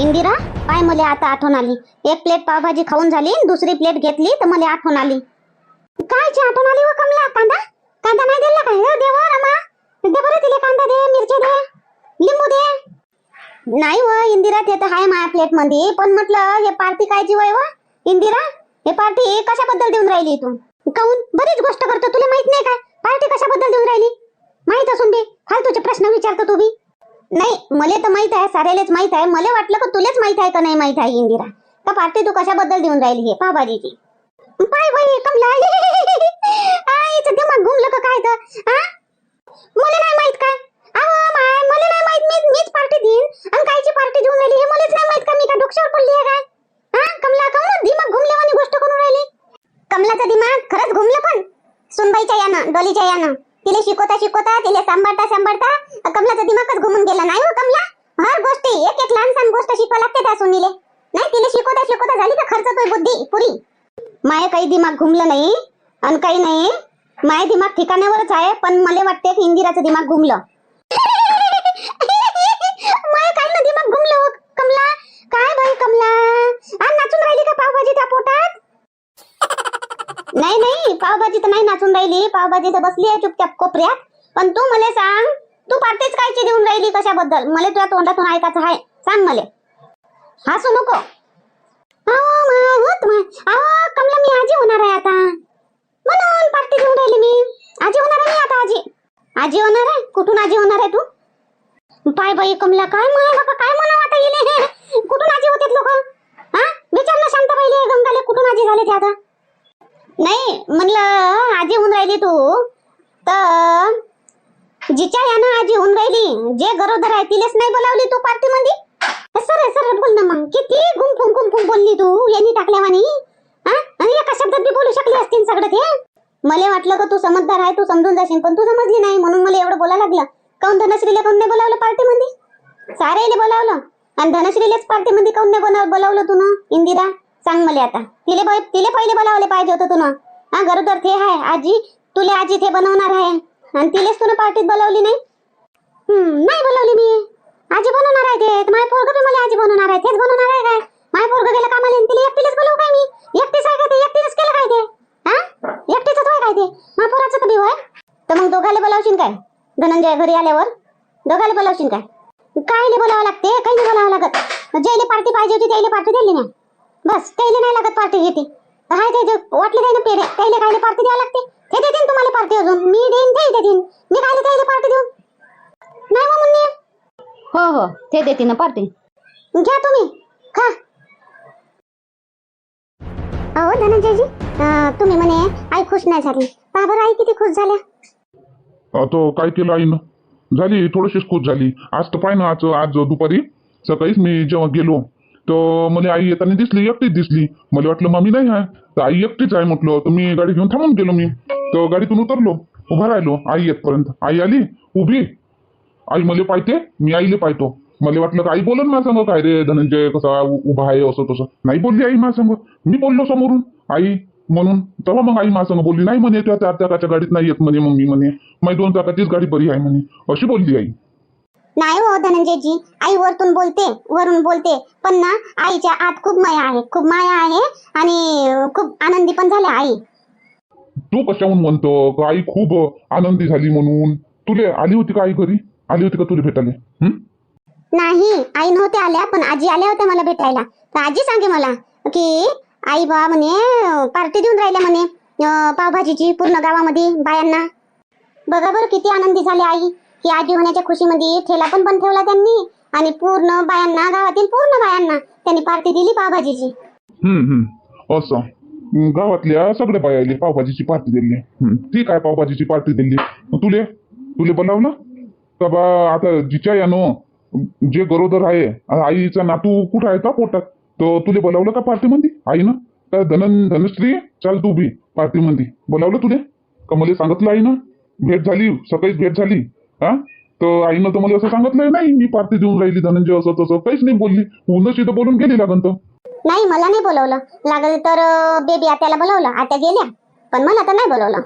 इंदिरा पाय मला आता आठवण आली. एक प्लेट पावभाजी खाऊन झाली दुसरी प्लेट घेतली तर मला आठवण आली. कायची आठवण आली व कमला? कांदा? कांदा नाही दिला काय? हो रमा. दे बरं तिले कांदा दे मिरची दे. लिंबू दे. नाही व इंदिरा ते तर आहे माझ्या प्लेटमध्ये पण म्हटलं हे पार्टी कायची वय व इंदिरा हे पार्टी कशाबद्दल देऊन राहिली तू? काऊन? बरीच गोष्ट करतो तुला माहीत नाही काय पार्टी कशाबद्दल देऊन राहिली? माहीत असून बी फालतूचे प्रश्न विचारतो तू बी. नाही मला तर माहीत आहे साऱ्यालाच माहीत आहे. मला वाटलं का तुलाच माहीत आहे का नाही माहीत आहे इंदिरा? का पार्टी तू कशाबद्दल देऊन राहिली हे? पावभाजीची पाय बाई कमला आईचं दिमाग घुमलं का काय तर? हा मला नाही माहीत काय. अहो माय मला नाही माहीत. मी मीच पार्टी देईन. आणि कायची पार्टी देऊन राहिली हे मलाच नाही माहीत का मी का डोक्यावर पडली आहे काय? हा कमला काऊन दिमाग घुमल्यावानी गोष्ट करून राहिली. कमलाचा दिमाग खरंच घुमलं पण. सुनबाईच्या यानं डोलीच्या यानं. तिला शिकवता शिकवता तिला सांभाळता सांभाळता कमलाचा दिमागच घुमून गेला. नाही हो कमला? हर गोष्टी एक एक लहान सहान गोष्ट शिकवा लागते त्या सुनीले. नाही तिने शिकवता शिकवता झाली का खर्च तो बुद्धी पुरी? माय काही दिमाग घुमलं नाही आणि काही नाही. माय दिमाग ठिकाण्यावरच आहे पण मला वाटते की इंदिराचं दिमाग घुमलं. माय काय ना दिमाग घुमलं हो, कमला. काय बाई कमला? आ नाचून राहिली का पावभाजी त्या पोटात? नाही नाही पावभाजी तर नाही नाचून राहिली. पावभाजी तर बसली आहे चुपचाप कोपऱ्यात. पण तू मला सांग तू पार्टीच कायची देऊन राहिली कशाबद्दल? मला तुझ्या तोंडातून ऐकायचं आहे सांग मला. हसू नको. होत कमला मी आजी होणार आहे आता. म्हणून पार्टी देऊन राहिली मी. आजी होणार आहे मी आता आजी? आजी होणार आहे? कुठून आजी होणार आहे तू? पाय बाई कमला काय माय बाबा? काय म्हणावं आता येले कुठून आजी होते लोक? हा? विचार ना शांत पाहिले गंगाले कुठून आजी झाले ते आता? नाही म्हणलं आजी होऊन राहिली तू. तर जिच्या यानं आजी होऊन राहिली जे गरोदर आहे तिलेच नाही बोलावली तू पार्टी मध्ये सरळ सरळ बोल ना मग. किती गुंफून गुंफून बोलली तू यांनी टाकल्यावानी? हा? आणि एका शब्दात बी बोलू शकली असतील सगळं ते? मला वाटलं का तू समजदार आहे तू समजून जाशील पण तू समजली नाही म्हणून मला एवढं बोलायला लागलं. काऊन धनश्रीला काऊन नाही बोलावलं पार्टी मध्ये सारेले बोलावलं. आणि धनश्रीलेच पार्टी मध्ये काऊन नाही बोलावलं तू ना इंदिरा सांग मला आता. तिले पहि- तिले पहिले बोलावले पाहिजे होतं तू ना हा गरोदर ते आहे आजी. तुले आजी थे बनवणार आहे. आणि तिलेच तुला पार्टीत बोलावली नाही? हम्म, नाही बोलावली मी. आजी बनवणार आहे ते. माय पोरग बी मला आजी बनवणार आहे. तेच बनवणार आहे काय? माय पोरग गेलं कामाला तिला एकटीलाच बोलवू काय मी? एकटीच आहे का ते? एकटीच केलं काय ते? हा? एकटीच होय काय ते? माय पोराचं तर होय. तर मग दोघाले बोलावशील काय? धनंजय घरी आल्यावर? दोघाले बोलावशील काय? कायले बोलावं लागते. काही नाही बोलावं लागत. ज्याला पार्टी पाहिजे होती त्याला पार्टी दिली नाही. बस त्याला नाही लागत पार्टी घेते हाय ते वाटले काही ना पेढे. त्याला कायले पार्टी द्यावं लागते. ते देतील तुम्हाला पार्टी अजून. मी देईन ते देतील मी कायले त्याला पार्टी देऊ. नाही मग मुन्नी. हो हो. ते देते ना पार्टी. घ्या तुम्ही. खा. अहो धनंजयजी अं, तुम्ही म्हणे आई खुश नाही झाली. पहा बरं आई किती खुश झाल्या. आता काय केलं आईनं? झाली थोडीशीच खुश झाली. आज तर पाय ना आज आज दुपारी सकाळीच मी जेव्हा गेलो तर मला आई येताना दिसली एकटीच दिसली. मला वाटलं मम्मी नाही आहे. तर आई एकटीच आहे म्हटलं. तर मी गाडी घेऊन थांबून गेलो मी. तर गाडीतून उतरलो उभा राहिलो. आई येतपर्यंत. आई आली उभी. आई मला पाहते मी आईले पाहतो. मला वाटलं का आई बोलन माझ्या सांग काय रे धनंजय कसा उभा आहे असं तसं. नाही बोलली आई माझ्या संग. मी बोललो समोरून. आई म्हणून तेव्हा मग आई माझ्या बोलली नाही म्हणे त्या चार चाकाच्या गाडीत नाही येत म्हणे मग मी म्हणे. माझी दोन चाकाचीच गाडी बरी आहे म्हणे. अशी बोलली आई. नाही हो धनंजयजी आई वरतून बोलते वरून बोलते. पण ना आईच्या आत खूप माया आहे खूप माया आहे आणि खूप आनंदी पण झाल्या आई. तू कशाहून म्हणतो? का आई खूप आनंदी झाली म्हणून. तुले आली होती का आई घरी? आली होती का तुला भेटायला? हं? नाही आई नव्हत्या आल्या पण आजी आल्या होत्या मला भेटायला. तर आजी सांगे मला की आई बा म्हणे पार्टी देऊन राहिल्या म्हणे अं, पावभाजीची पूर्ण गावामध्ये बायांना. बघा बरं किती आनंदी झाले आई. की आजी होण्याच्या खुशीमध्ये ठेला पण पण ठेवला त्यांनी. आणि पूर्ण बायांना गावातील पूर्ण बायांना त्यांनी पार्टी दिली पावभाजीची. हम्म हम्म. असं. गावातल्या सगळ्या बायाले पावभाजीची पार्टी दिली. ठीक आहे पावभाजीची पार्टी दिली? मग तुले तुले बोलावलं का बा आता जिच्या यानं जे गरोदर आहे आईचा नातू कुठं आहे का पोटात? तर तुले बोलावलं का पार्टीमध्ये? आईनं का धनन धनश्री चाल तू बी पार्टीमध्ये. बोलावलं तुले? का मला सांगितलं आईनं. भेट झाली सकाळीच भेट झाली. हा? तर आईनं तर मला असं सांगितलं नाही मी पार्टी देऊन राहिली धनंजय असं तसं. काहीच नाही बोलली. उन्हाची तर बोलून गेली लागन तर. नाही मला नाही बोलवलं. लागल तर बेबी आत्याला बोलवलं. आत्या गेल्या पण मला तर नाही बोलवलं.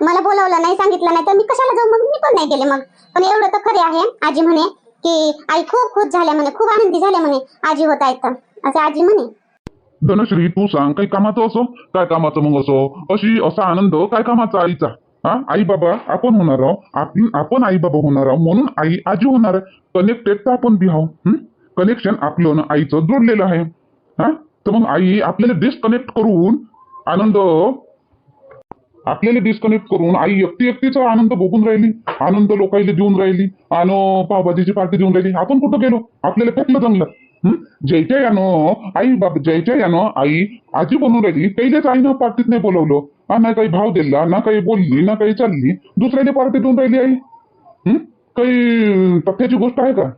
मला बोलवलं नाही सांगितलं नाही तर मी कशाला जाऊ? मग मी पण नाही गेले मग. पण एवढं तर खरे आहे आजी म्हणे की आई खूप खुश झाल्या म्हणे खूप आनंदी झाल्या म्हणे आजी होत आहेत असे आजी म्हणे. धनश्री तू सांग काही कामाचं असो? काय कामाचं मग असो? अशी असा आनंद काय कामाचा आईचा? हा? आई बाबा आपण होणार आहोत. आपण आपण आई बाबा होणार आहोत. म्हणून आई आजी होणार आहे. कनेक्टेड तर आपण बी आहो कनेक्शन आपलं ना आईचं जोडलेलं आहे. हा? तर मग आई आपल्याला डिस्कनेक्ट करून आनंद आपल्याला डिस्कनेक्ट करून आई एकटी एकटीचा आनंद भोगून राहिली. आनंद लोकांना देऊन राहिली. आणि पावभाजीची पार्टी देऊन राहिली. आपण कुठं गेलो? आपल्याला फेकलं जमलं. जयच्या यानं आई बाप जयच्या यानं आई आजी बनवून राहिली. पहिलेच आईनं पार्टीत नाही बोलवलं. हा ना काही भाव दिला ना काही बोलली ना काही चालली. दुसऱ्याने पार्टीत देऊन राहिली आई. हं? काही तथ्याची गोष्ट आहे का?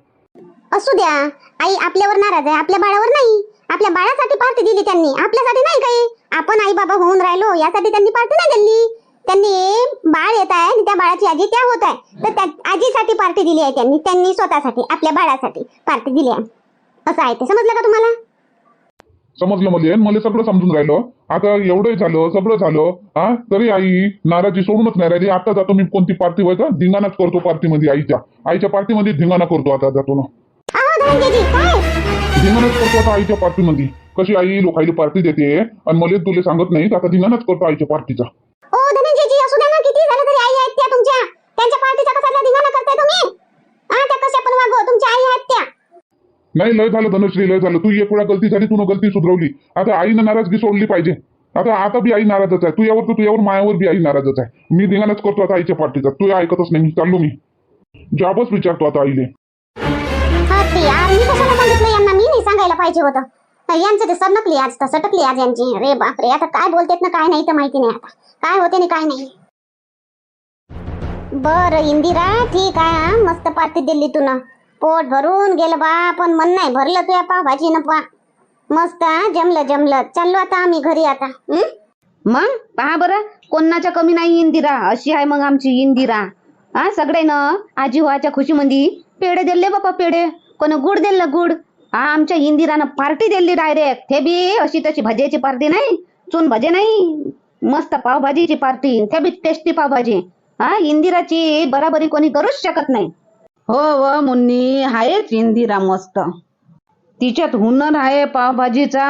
असू द्या. आई आपल्यावर नाराज आहे आपल्या बाळावर नाही. आपल्या बाळासाठी पार्टी दिली त्यांनी. आपल्यासाठी नाही काही. आपण आई बाबा होऊन राहिलो यासाठी त्यांनी पार्टी नाही दिली. त्यांनी बाळ येत आहे आणि त्या बाळाची आजी त्या होत आहे. तर त्या आजीसाठी पार्टी दिली आहे त्यांनी. त्यांनी स्वतःसाठी आपल्या बाळासाठी पार्टी दिली आहे. असं आहे ते समजलं का तुम्हाला? समजलं मला मला सगळं समजून राहिलं. आता एवढं झालं सगळं झालं हा? तरी आई नाराजी सोडूनच नाही राहिली. आता जातो मी कोणती पार्टी व्हायचं धिंगाणाच करतो पार्टीमध्ये आईच्या. आईच्या पार्टीमध्ये धिंगाणा करतो आता जातो ना. अहो धनंजयजी काय? धिंगाणाच करतो आता आईच्या पार्टीमध्ये कशी आई लोकाईला पार्टी देते? आणि मला तुला सांगत नाही आता धिंगाणाच करतो आईच्या पार्टीचा ओ धनंजयजी असू द्या ना किती झालं तरी आई आहेत त्या तुमच्या. त्यांच्या पार्टीचा कसा धिंगाणा करताय तुम्ही? हा त्या कशा पण वागो तुमच्या आई आहेत त्या नाही लय झालं धनश्री लय झालं. तू एक वेळा गलती झाली तू गलती सुधरवली. आता आईनं नाराजगी सोडली पाहिजे. आता आता बी आई नाराजच आहे. तू यावर तर तू यावर मायावर बी आई नाराजच आहे. मी धिंगाणाच करतो आता आईच्या पार्टीचा तू ऐकतच नाही मी चाललो मी. जॉबच विचारतो आता आईले. हा यार यांना मी सांगायला पाहिजे होतं. यांचं ते सटकली आज तर सटकली आज यांची. अरे बापरे आता काय बोलतेत ना काय नाही तर माहिती नाही आता. काय होते ना काय नाही. बर इंदिरा ठीक आहे मस्त पार्टी दिली तू ना पोट भरून गेलं बा पण मन नाही भरलं तुया पावभाजी न पा. मस्त हा, जमलं जमलं. चाललो आता आम्ही घरी आता. हं? मग? पहा बरं कोणाच्या कमी नाही इंदिरा. अशी आहे मग आमची इंदिरा. हा सगळ्यानं आजी व्हाच्या खुशीमध्ये पेढे दिले बापा पेढे. कोण गुड दिलं गुड. हा आमच्या इंदिरानं पार्टी दिली डायरेक्ट. हे बी अशी तशी भजेची पार्टी नाही. चून भजे नाही. मस्त पावभाजीची पार्टी. ते बी टेस्टी पावभाजी. हा इंदिराची बराबरी कोणी करूच शकत नाही. हो व मुन्नी आहेच इंदिरा मस्त. तिच्यात हुनर आहे पावभाजीचा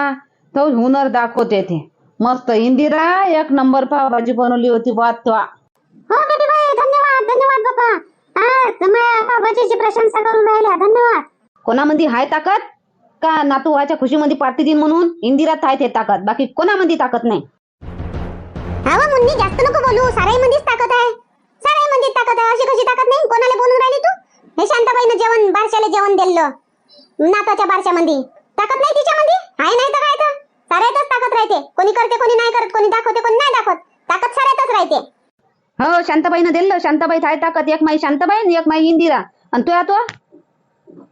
तो हुनर दाखवते ते. मस्त इंदिरा एक नंबर पावभाजी बनवली होती तेव्हा हो बेटी बाई धन्यवाद धन्यवाद बाबा हा तुम्ही पावभाजीची प्रशंसा करून राहिल्या धन्यवाद. कोणामध्ये हाय ताकद? का नातू व्हायच्या खुशीमध्ये पार्टी दिन म्हणून? इंदिरात आहे ते ताकद बाकी कोणामध्ये ताकद नाही. हवा मुन्नी जास्त नको बोलू साराई मध्येच ताकद आहे. साराई मध्ये ताकद आहे अशी कशी ताकद नाही? कोणाला बोलून राहिली तू? हे शांताबाईनं जेवण बारशाला जेवण दिलं नाताच्या बारशामध्ये ताकद नाही तिच्यामध्ये आहे नाही तर काय तर? साऱ्यातच ताकद राहते. कोणी करते कोणी नाही करत कोणी दाखवते कोणी नाही दाखवत. ताकद साऱ्यातच राहते. हो शांताबाईनं दिलं शांताबाई आहे ताकद. एक माई शांताबाई आणि एक माई इंदिरा. आणि तू तो?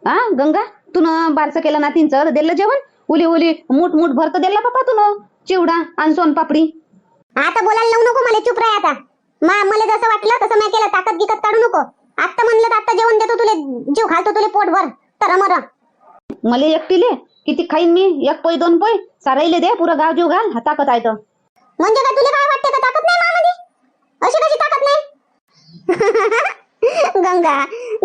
हा गंगा? तू बारसं केलं नातींचं दिलं जेवण? उली उली मूठ मूठ भरत दिलं पप्पा तू चिवडा आणि सोन पापडी. आता बोलायला लावू नको मला चुप राह आता. मा मला जसं वाटलं तसं मी केलं. ताकद गिकत काढू नको. आता म्हणलं तर आता जेवण देतो तुले जीव घालतो तुले पोटभर तर मर मला एकटीले किती खाईन मी? एक पै दोन पै? साराईले दे पुरं गाव जीव घाल हा ताकद आहे तर. म्हणजे काय तुला काय वाटते का ताकद नाही मामध्ये अशी कशी ताकद नाही? गंगा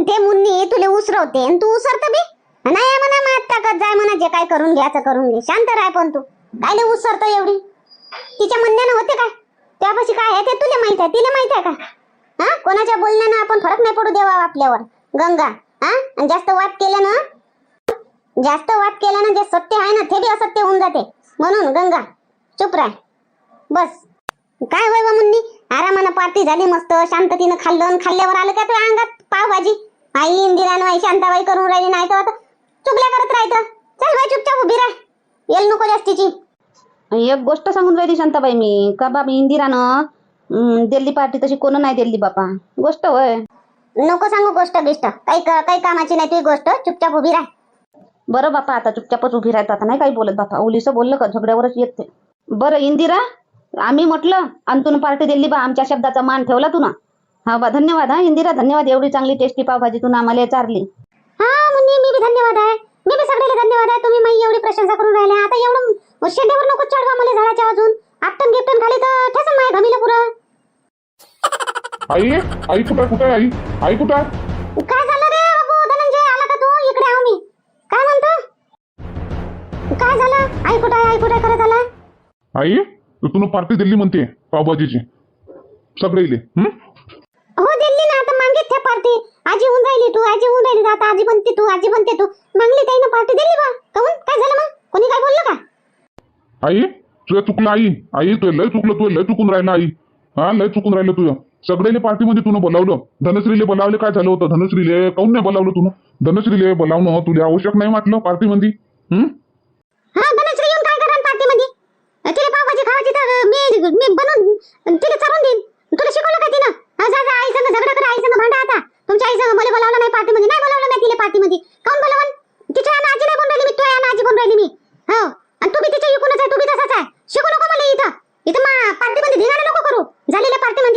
ते मुन्नी तुले उसरवते आणि तू उसरत बी? नाही म्हणा मात ताकद जाय म्हणा जे काय करून घ्यायचं करून घे. शांत राह पण तू. काय लय उसरत एवढी? तिच्या म्हणण्यानं होते काय? त्यापाशी काय आहे ते तुला माहीत आहे तिला माहीत आहे का हा? कोणाच्या बोलण्यानं आपण फरक नाही पडू देवा आपल्यावर. गंगा हा? आणि जास्त वाद केल्यानं? जास्त वाद केल्यानं जे सत्य आहे ना ते बी असत्य होऊन जाते. म्हणून गंगा चुप राह. बस. काय होय मुन्नी? आरामानं पार्टी झाली मस्त शांततीनं खाल्लं खाल्ल्यावर आलं का तुझ्या अंगात पावभाजी? आई इंदिरा आई शांताबाई करून राहिली नाही तर चुकल्या करत राहायचं. चल बाई चुपचाप उभी राह. येल नको जास्तीची. एक गोष्ट सांगून राहिली शांताबाई मी. का बाबा इंदिरानं? दिल्ली पार्टी तशी कोण नाही दिली बापा. गोष्ट होय. नको सांगू गोष्ट बिष्ट काही क- काही कामाची नाही तुझी गोष्ट. चुपचाप उभी राह. बरं बापा आता चुपचापच उभी राहत. आता नाही काही बोलत बापा. उलीचं बोललं का? झगड्यावरच येते बरं इंदिरा आम्ही म्हटलं आणि तू पार्टी दिली बा आमच्या शब्दाचा मान ठेवला तू ना. हा बा धन्यवाद हा. इंदिरा धन्यवाद. एवढी चांगली टेस्टी पावभाजी तू आम्हाला चारली. हा मुन्नी मी बी धन्यवाद आहे. मी बी सगळ्याला धन्यवाद आहे. तुम्ही माझी एवढी प्रशंसा करून राहिले आता एवढं शेंड्यावर नको चढवा मला झाडाच्या अजून. आपण गिफ्टन खाली तर ठेसन माय भमीला पुरा. आई आई कुठं कुठे आई? आई कुठे? काय झालं रे बाबू धनंजय आला का तू? इकडे आहो मी. काय म्हणतो? काय झालं? आई कुठे आई कुठे करत आला आई तुला पार्टी दिली म्हणते पावभाजीची. सगळे इले. हो? दिल्ली ना. आता मांगित थे पार्टी. आजी होऊन राहिली तू आजी होऊन राहिली. आता आजी बनते तू आजी बनते तू. मागली ताईनं पार्टी दिली बा. काऊन काय झालं मग? कोणी काय बोललं का? आई तुझं चुकलं आई. आई तू लय चुकलं तू लय चुकून राहिलं आई. हा लय चुकून राहिलं तुझं. सगळ्याले पार्टीमध्ये तुला बोलावलं. धनश्रीले बोलावले काय झालं होतं? धनश्रीले काऊन नाही बोलावलं तुला धनश्रीले बोलावणं तुला आवश्यक नाही वाटलं पार्टीमध्ये? हम्म हा धनश्री येऊन काय करा तिला तर मी मी बनवून तिला शिकवलं का तिनं हा, जा जा आई संग झगडा करा आई संग भांडा आता तुमच्या आई संग मला बोलावलं नाही पार्टी मध्ये नाही बोलावलं नाही तिला पार्टी मध्ये काऊन बोलावलं तिच्या आणि आजी नाही बोलून राहिली मी तुझ्या आणि आजी बोलून राहिली मी हो आणि तू बी तिच्या इकूनच आहे तू बी तसाच आहे शिकू नको मला इथं इथं मा पार्टी मध्ये धिंगाणा नको करू झालेल्या पार्टी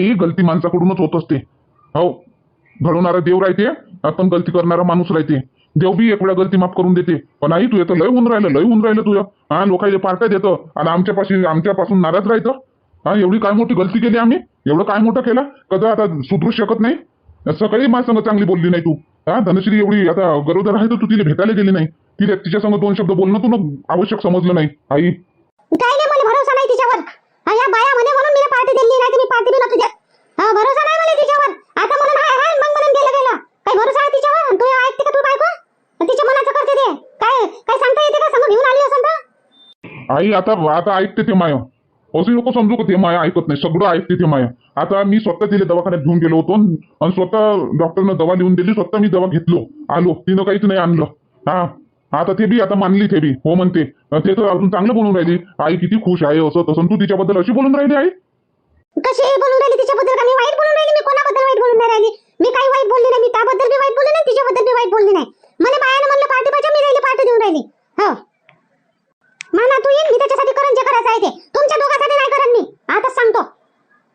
काही गलती माणसाकडूनच होत असते. हो. घडवणारा देव राहते आपण गलती करणारा माणूस राहते. देव बी एक वेळा गलती माफ करून देते. पण आई तू येतं लय होऊन राहिलं लय होऊन राहिलं तुझं. हा लोकांचे पार्ट्या देतं. आणि आमच्यापाशी आमच्यापासून नाराज राहतं हा एवढी काय मोठी गलती केली आम्ही? एवढं काय मोठं केलं? कसं आता सुधरू शकत नाही? सकाळी माझ्या संग चांगली बोलली नाही तू. हा धनश्री एवढी आता गरोदर आहे तर तू तिला भेटायला गेली नाही. तिला तिच्या संग दोन शब्द बोलणं तुला आवश्यक समजलं नाही. आई काय नाही मला भरोसा नाही तिच्यावर हा, या बाया म्हणे म्हणून मी पार्टी दिली नाही तर मी पार्टी दिला तुझ्या हा भरोसा नाही मला तिच्यावर. आता म्हणून हाय हाय मग म्हणून गेलं गेलं. काही भरोसा आहे तिच्यावर? तू ऐकते का तू बायको? तिच्या मनाचं करते ते. काय काय सांगता येते का? समोर घेऊन आली असं तर? आई आता आता ऐकते ते माय. असं नको समजू का ते माय ऐकत नाही? सगळं ऐकते ते माय. आता मी स्वतः तिला दवाखान्यात घेऊन गेलो होतो आणि स्वतः डॉक्टरनं दवा लिहून दिली स्वतः मी दवा घेतलो. आलो. तिनं काहीच नाही आणलं. हा. आता ते बी आता मानली ते बी. हो म्हणते. ते तर अजून चांगलं बोलून राहिली. आई किती खुश आहे असं. तसं तू तिच्याबद्दल अशी बोलून राहिली आई? कशी बोलून राहिली तिच्याबद्दल? का मी वाईट बोलून राहिली? मी कोणाबद्दल वाईट बोलून नाही राहिली? मी काही वाईट बोलली नाही. मी त्याबद्दल बी वाईट बोलली नाही तिच्याबद्दल बी वाईट बोलली नाही. मला बायानं म्हणलं पार्टी पाहिजे. मी राहिली पार्टी देऊन राहिली. हो. माना तू येईन मी त्याच्यासाठी करण जे करायचं आहे ते. तुमच्या दोघांसाठी नाही करत मी. आताच सांगतो.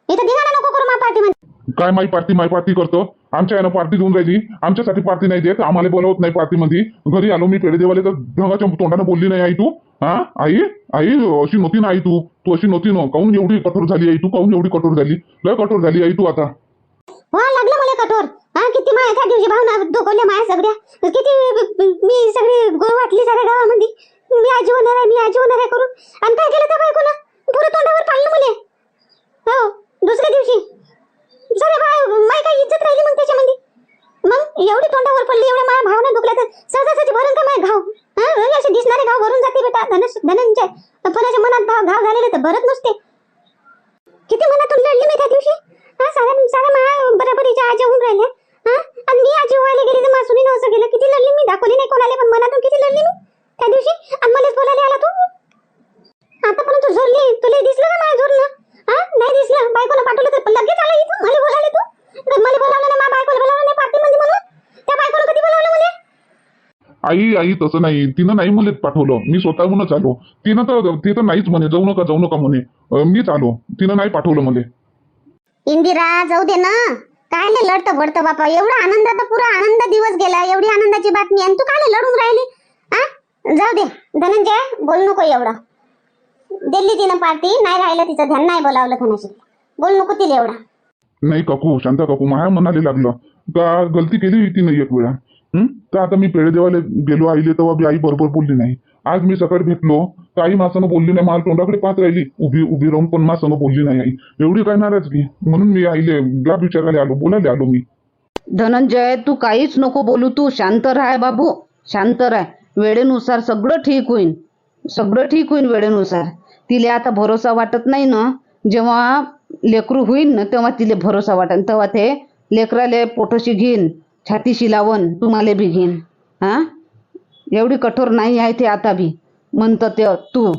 इथं धिंगाणा नको करू मा पार्टी मध्ये काय माई पार्टी? माई पार्टी करतो? आमच्या यानं पार्टी देऊन राहिली आमच्यासाठी पार्टी नाही देत. आम्हाला बोलवत नाही पार्टीमध्ये. घरी आलो मी पेढे तर ढगाच्या तोंडानं बोलली नाही आई तू? हा? आई? आई अशी नव्हती ना आई तू? तू अशी नव्हती ना. काऊन एवढी कठोर झाली आई तू? काऊन एवढी कठोर झाली? लय कठोर झाली आई तू आता. हो लागलं मला कठोर. हा किती माया त्या दिवशी भावना दुखवल्या माया सगळ्या. किती मी सगळी गोळ वाटली सगळ्या गावामध्ये. मी आजी होणार आहे मी आजी होणार आहे करून. आणि काय केलं त्या बायकोला पुरं तोंडावर पाळलं मुले. हो दुसऱ्या दिवशी. जरा बाय माय काय इज्जत राहिली मग त्याच्यामध्ये? मग एवढी तोंडावर पडली एवढ्या माझ्या भावना दुखल्या तर सहजासहजी भरून का माय घाव? हा असे दिसणारे घाव भरून जाते बेटा धनश धनंजय. कोणाच्या मनात भाव घाव झालेले तर भरत नसते. किती मनातून लढली मी त्या दिवशी? हा साऱ्या साऱ्या बराबरीच्या आजी होऊन राहिल्या. हा आणि मी आजी व्हायला गेली तर मासुनी असं गेलं. किती लढली मी? दाखवली नाही कोणाला पण मनातून किती लढली मी त्या दिवशी? आणि मलाच बोलायला आला तू? आतापर्यंत झोरली तुला दिसलं का माझ्या झोरलं हा नाही दिसलं. बायकोला पाठवलं तर लगेच आला इथं मला बोलावले तू तर मला बोलावलं नाही माझ्या बायकोला बोलावलं नाही पार्टी मध्ये म्हणून त्या बायकोला कधी बोलावलं मला आई आई तसं नाही. तिनं नाही मला पाठवलं. मी स्वतःहूनच आलो. तिनं तर ते तर नाहीच म्हणे. जाऊ नका जाऊ नका म्हणे. अं, मीच आलो. तिनं नाही पाठवलं मला. इंदिरा जाऊ दे ना. काय नाही लढतं भडतं बापा. एवढा आनंदाचा पुरा आनंद दिवस गेला. एवढी आनंदाची बातमी. आणि तू काय लढून राहिली? आ? जाऊ दे. धनंजय बोल नको एवढं. दिल्ली तिनं पार्टी. नाही राहिलं तिचं ध्यान. नाही बोलावलं धनश्री बोल नको तिला एवढा. नाही काकू. शांता काकू माझ्या मनाला लागलं. का गलती केली तिनं एक वेळा? हं? तर आता मी पेढे देवाला गेलो आईले तेव्हा बी आई बरोबर बोलली नाही. आज मी सकाळी भेटलो तर आई माझ्यासंग बोलली नाही मला तोंडाकडे पाहत राहिली. उभी उभी राहून पण माझ्यासंग बोलली नाही आई. एवढी काय नाराजगी? म्हणून मी आईले लाभ विचारायला आलो बोलायला आलो मी. धनंजय तू काहीच नको बोलू तू शांत राहाय बाबू. शांत राह. वेळेनुसार सगळं ठीक होईल सगळं ठीक होईल वेळेनुसार. तिला आता भरोसा वाटत नाही ना? जेव्हा लेकरू होईल ना तेव्हा तिला भरोसा वाटेल तेव्हा ते लेकराले पोटोशी घेईन. छातीशी लावून तुम्हाला बी घेईन. हा? एवढी कठोर नाही आहे ते आता बी. म्हणतं ते तू.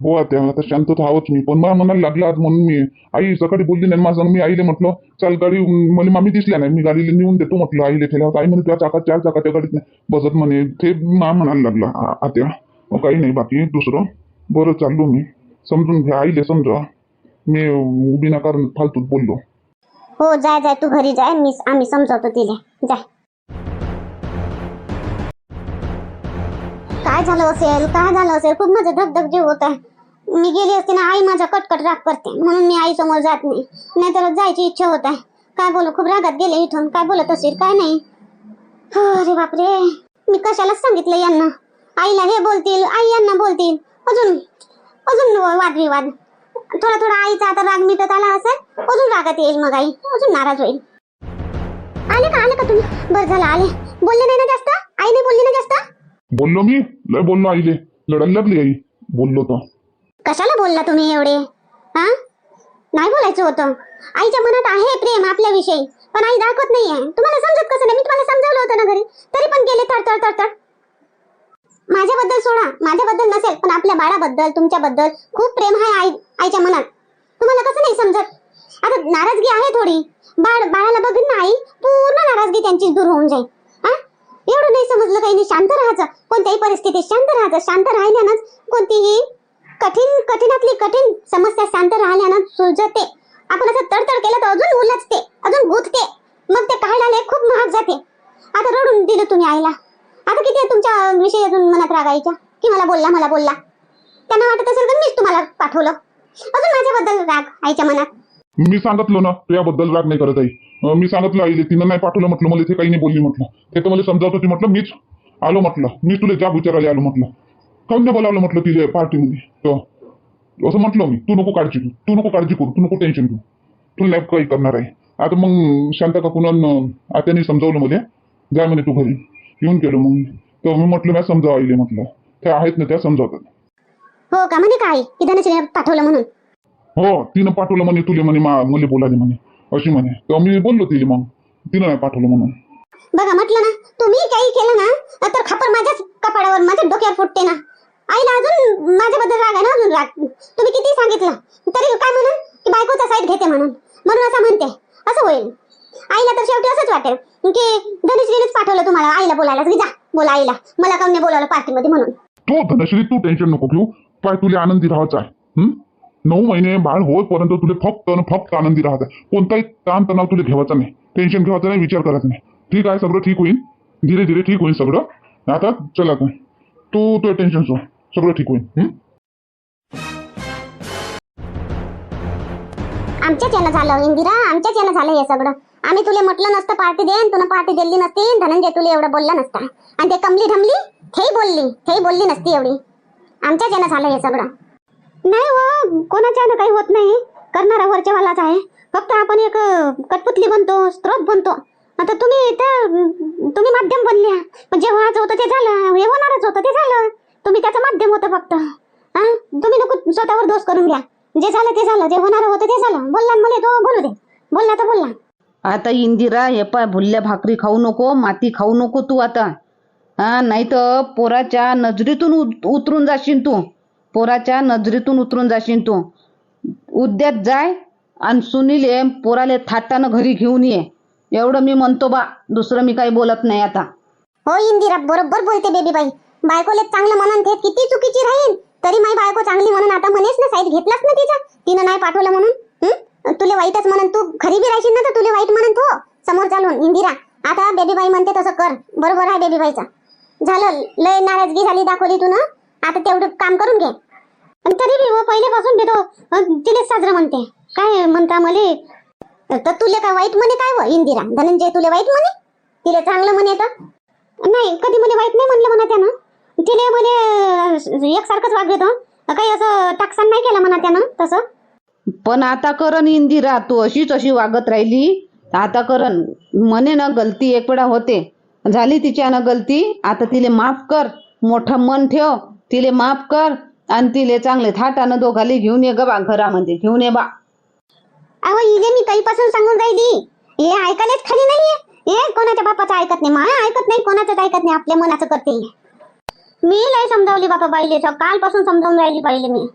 हो आत्या आता शांत तर आहोत मी. पण मला म्हणायला लागला आज म्हणून मी. आई सकाळी बोलली नाही माझं. मी आईले म्हटलं चाल गाडी मला मामी दिसल्या नाही. मी गाडीला नेऊन देतो म्हटलं आईले. ठेल्यावर आई म्हणे त्या चाकात चार चाकाच्या गाडीत नाही. बसत म्हणे. ते मा म्हणायला लागला आत्या हो, काही नाही बाकी दुसरं? बरं चाललो मी. समजून घ्या. आईले समजा. मी विनाकारण फालतूत बोललो. हो जाय जाय तू घरी जाय मी आम्ही समजावतो तिला. जाय काय झालं असेल? काय झालं असेल? खूप माझं धगधग जीव होत. आहे मी गेली असते ना आई माझा कटकट राग करते. म्हणून मी आई समोर जात नाही. नाहीतर जायची इच्छा होत आहे. काय बोलू खूप रागात गेले इथून. काय बोलत असेल? काय नाही. हो, अरे बापरे. मी कशालाच सांगितलं यांना? आईला हे बोलतील आई यांना बोलतील. अजून अजून वादविवाद. थोडा थोडा आईचा आता राग मिटत आला असेल अजून रागात येईल मग आई. अजून नाराज होईल. आले का आले का तुम्ही? बरं झालं आले. बोलले नाही ना जास्त? आई नाही बोलली ना जास्त? बोललो मी. लय बोललो आईले. लढायला लागली आई. बोललो तर. कशाला बोलला तुम्ही एवढे? हा? नाही बोलायचं होतं. आईच्या मनात आहे प्रेम आपल्याविषयी पण आई दाखवत नाहीये. तुम्हाला समजत कसं नाही? मी तुम्हाला समजावलं होतं ना घरी. तरी पण गेले तड तड तड तड माझ्याबद्दल सोडा. माझ्याबद्दल नसेल पण आपल्या बाळाबद्दल तुमच्याबद्दल खूप प्रेम आहे आई आईच्या मनात. तुम्हाला कसं नाही समजत? आता नाराजगी आहे थोडी. बाळ बाळाला बघून ना आई पूर्ण नाराजगी त्यांची दूर होऊन जाईल. एवढं नाही समजलं काही नाही शांत राहायचं? कोणत्याही परिस्थितीत शांत राहायचं. शांत राहिल्यानंच कोणतीही कठीण कठीणातली कठीण समस्या शांत राहिल्यानं सुलझते. आपण असं तडतड केलं तर अजून उलचते अजून गुंतते. मग ते काढायला खूप महाग जाते. आता रडून दिलं तुम्ही आईला. आता किती तुमच्या विषयी अजून मनात रागायच्या? की मला बोलला मला बोलला. त्यांना वाटत असेल तर मीच तुम्हाला पाठवलं. अजून माझ्याबद्दल राग आईच्या मनात? मी सांगितलं ना याबद्दल राग नाही करत आई. मी सांगितलं आईले तिनं नाही पाठवलं म्हटलं मला इथे काही नाही बोलली म्हटलं. ते तर मला समजावत होती म्हटलं मीच आलो म्हटलं. मी तुला जाब विचारायला आलो म्हटलं. काऊन नाही बोलावलं म्हटलं तिथे पार्टीमध्ये? तर असं म्हटलं मी तू नको काळजी करू तू नको काळजी करू तू नको टेन्शन घेऊ. तुला लाईफ काही करणार आहे. आता मग शांता काकून आत्याने समजावलं मला जा म्हणे तू घरी. येऊन गेलो मग. तर मी म्हटलं मी समजावं आईले म्हटलं. त्या आहेत ना त्या समजावतात. हो का? म्हणे काय की पाठवलं म्हणून. हो तिनं पाठवलं म्हणे तुले म्हणे मा मुले बोलाले म्हणे. अशी म्हणे. तर मी बोललो तिले मग. तिनं नाही पाठवलं म्हणून. बघा म्हटलं ना तुम्ही काही केलं ना तर खापर माझ्याच कपाळावर माझ्या डोक्यावर फुटते ना. आईला अजून माझ्याबद्दल राग आहे ना अजून राग. तुम्ही किती सांगितलं? तरी काय म्हणून? की बायकोचा साईड घेते म्हणून. म्हणून असं म्हणते. असं होईल. आईला तर शेवटी असंच वाटेल. की धनुश्रीनेच पाठवलं तुम्हाला आईला बोलायला. की जा बोला आईला. मला काऊन नाही बोलावलं पार्टीमध्ये म्हणून? तो धनश्री तू टेन्शन नको घेऊ. पाय तुले आनंदी राहायचं आहे. हं? नऊ महिने बाळ होईपर्यंत तुले फक्त फक्त आनंदी राहायचं कोणताही ताण तणाव तुला घ्यायचा नाही. टेन्शन घ्यायचं नाही विचार करायचा नाही. ठीक आहे सगळं ठीक होईल धीरे धीरे ठीक होईल सगळं. आता चला तू तुझं टेन्शन सो सगळं ठीक होईल हं? आमच्याच यानं झालं इंदिरा. आमच्याच यानं झालं हे सगळं. आम्ही तुला म्हटलं नसतं पार्टी दे तुला पार्टी दिली नसती धनंजय तुला एवढं बोलला नसता. आणि ते कमली ढमली तेही बोलली तेही बोलली नसती एवढी. आमच्याच यानं झालं हे सगळं. नाही हो कोणाच्या काही होत नाही. करणारा वरच्यावालाच आहे. फक्त आपण एक कठपुतली बनतो स्त्रोत बनतो. आता तुम्ही त्या तुम्ही माध्यम बनल्या. पण जे व्हायचं होतं ते झालं. हे होणारच होतं ते झालं. तुम्ही त्याचं माध्यम होतं फक्त. हा? तुम्ही नको स्वतःवर दोष करून घ्या. जे झालं ते झालं जे होणार होतं ते झालं. बोलला मला तो बोलू दे. बोलला तर बोलला. आता इंदिरा हे पाय भुल्ल्या भाकरी खाऊ नको माती खाऊ नको तू आता. हा नाही तर पोराच्या नजरेतून उत- उतरून जाशील तू. पोराच्या नजरेतून उतरून जाशील तू. उद्यात जाय आणि सुनील ये पोराले थाटानं घरी घेऊन ये. एवढं मी म्हणतो बा दुसरं मी काही बोलत नाही आता. हो इंदिरा बरोबर बोलते बेबी बाई. बायकोले चांगलं म्हणून ते किती चुकीची राहील तरी माई बायको चांगली म्हणून आता म्हणेच ना साईड घेतलाच ना तिचा. तिनं नाही पाठवलं म्हणून. तुले वाईटच म्हणून तू. घरी बी राहशील ना तर तुले वाईट म्हणून तो. समोर चालून इंदिरा. आता बेबी बाई म्हणते तसं कर. बरोबर आहे बेबी बाईचा झालं. लय नाराजगी झाली दाखवली तू ना. आता तेवढं काम करून घे. पण तरी बी हो पहिल्यापासून भेटो तिलेच साजरं म्हणते. काय म्हणता मले? तर तुले काय वाईट म्हणे काय व इंदिरा? धनंजय तुले वाईट म्हणे? तिले चांगलं म्हणे तर? नाही कधी मला वाईट नाही म्हणलं म्हणा त्यानं. तिने म्हणे एकसारखंच वागत काही असं टाकसान नाही केलं म्हणा त्यानं तसं. पण आता करन इंदिरा तू अशीच अशी वागत राहिली. आता करन म्हणे ना गलती एक वेळा होते. झाली तिच्यानं गलती आता तिले माफ कर. मोठं मन ठेव तिले माफ कर. आणि तिले चांगले थाटानं दोघाले घेऊन ये ग बा घरामध्ये. घेऊन ये बा. अहो इले मी काहीपासून सांगून राहिली. हे ऐकायलाच खाली नाहीये. हे कोणाच्या बापाचं ऐकत नाही? मला ऐकत नाही कोणाचंच ऐकत नाही. आपल्या मनाचं करते मी लय समजावली बापा बाईले कालपासून समजावून राहिली पाहिले मी.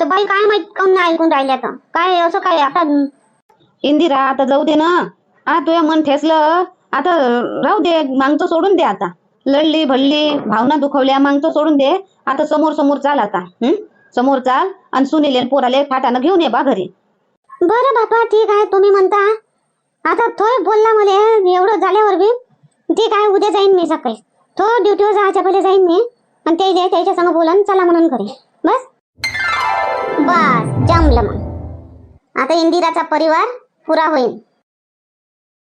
तर बाई काय माहीत काऊन नाही ऐकून राहिल्या तर काय असं काय आता इंदिरा आता जाऊ दे ना. आ तुझ्या मन ठेसलं? आता राहू दे मागचं सोडून दे आता. लढली भडली भावना दुखवल्या मागचं सोडून दे. आता समोर समोर चाल आता हं? समोर चाल आणि सुनीले आणि पोराले थाटानं घेऊन ये बा घरी. बरं बापा ठीक आहे तुम्ही म्हणता. आता थोय बोलला मला एवढं झाल्यावर बी. ठीक आहे उद्या जाईन मी सकाळी. तो ड्युटीवर जायच्या पहिले जाईन मी. आणि ते त्याच्या संग बोला चला म्हणून करेन बस? बस जमलं मग. आता इंदिराचा परिवार पुरा होईल